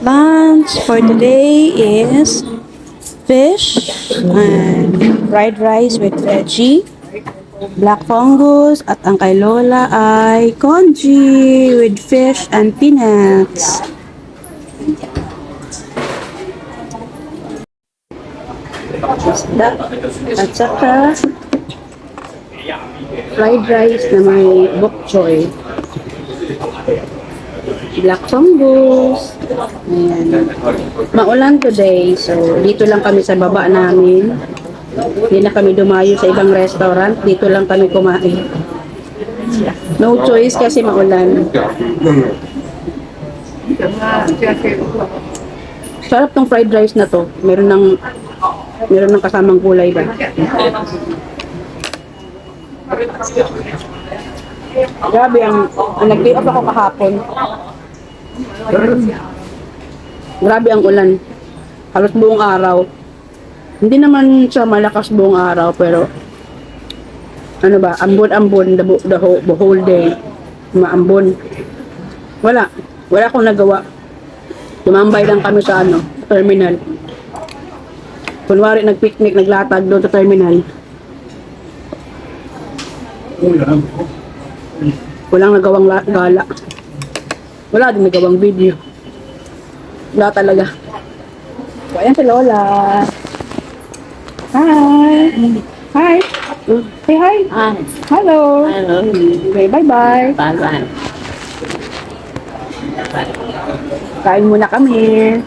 Lunch for today is fish and fried rice with veggie, black fungus, at ang kay Lola ay congee with fish and peanuts. At saka fried rice na may bok choy. Black fungus. Ayan. Maulan today, so dito lang kami sa baba namin. Hindi na kami dumayo sa ibang restaurant. Dito lang kami kumain. No choice kasi maulan. Sarap tong fried rice na to. Meron ng meron ng kasamang gulay ba? Grabe ang, ang nag up ako kahapon. Grabe ang ulan. Halos buong araw. Hindi naman siya malakas buong araw pero ano ba, ambon-ambon the, the, whole, the whole day. Maambon. Wala. Wala akong nagawa. Tumambay lang kami sa ano, terminal. Kunwari nag-picnic, naglatag doon sa terminal. Walang nagawang la- gala. Wala din nagawang video. Wala talaga. So, ayan si Lola. Hi! Hi! Say hi! Hi. Hello! Hello. Okay, bye-bye! Bye-bye. Kain muna kami.